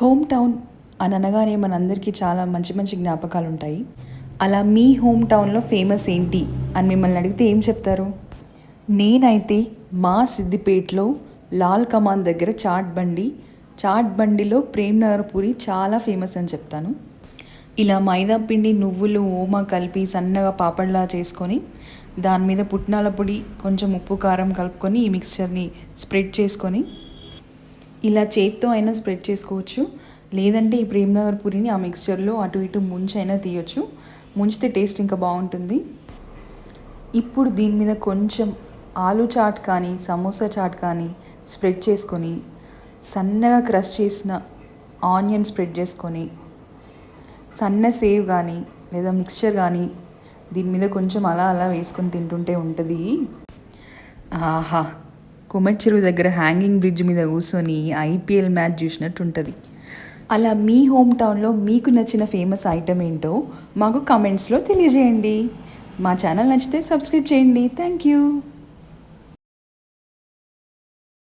Home town అని అనగానే మనందరికీ చాలా మంచి మంచి జ్ఞాపకాలు ఉంటాయి అలా మీ హోమ్ టౌన్లో ఫేమస్ ఏంటి అని మిమ్మల్ని అడిగితే ఏం చెప్తారు? నేనైతే మా సిద్దిపేటలో లాల్ కమాన్ దగ్గర చాట్ బండి చాట్ బండిలో ప్రేమ్ నగర్ పూరి చాలా ఫేమస్ అని చెప్తాను. ఇలా మైదా పిండి నువ్వులు ఓమా కలిపి సన్నగా పాపడ్లా చేసుకొని దాని మీద పుట్నాల పొడి కొంచెం ఉప్పు కారం కలుపుకొని ఈ మిక్స్చర్ని స్ప్రెడ్ చేసుకొని ఇలా చేత్తో అయినా స్ప్రెడ్ చేసుకోవచ్చు. లేదంటే ఈ ప్రేమ్నగర్ పూరిని ఆ మిక్స్చర్లో అటు ఇటు ముంచైనా తీయొచ్చు. ముంచితే టేస్ట్ ఇంకా బాగుంటుంది. ఇప్పుడు దీని మీద కొంచెం ఆలు చాట్ కానీ సమోసా చాట్ కానీ స్ప్రెడ్ చేసుకొని సన్నగా క్రష్ చేసిన ఆనియన్ స్ప్రెడ్ చేసుకొని సన్న సేవ్ కానీ లేదా మిక్స్చర్ కానీ దీని మీద కొంచెం అలా అలా వేసుకొని తింటుంటే ఉంటుంది. ఆహా! కుమట్ చెరువు దగ్గర హ్యాంగింగ్ బ్రిడ్జ్ మీద కూర్చొని ఐపీఎల్ మ్యాచ్ చూసినట్టు ఉంటుంది అలా మీ హోమ్ టౌన్లో మీకు నచ్చిన ఫేమస్ ఐటమ్ ఏంటో మాకు కమెంట్స్లో తెలియజేయండి. మా ఛానల్ నచ్చితే సబ్స్క్రైబ్ చేయండి. Thank you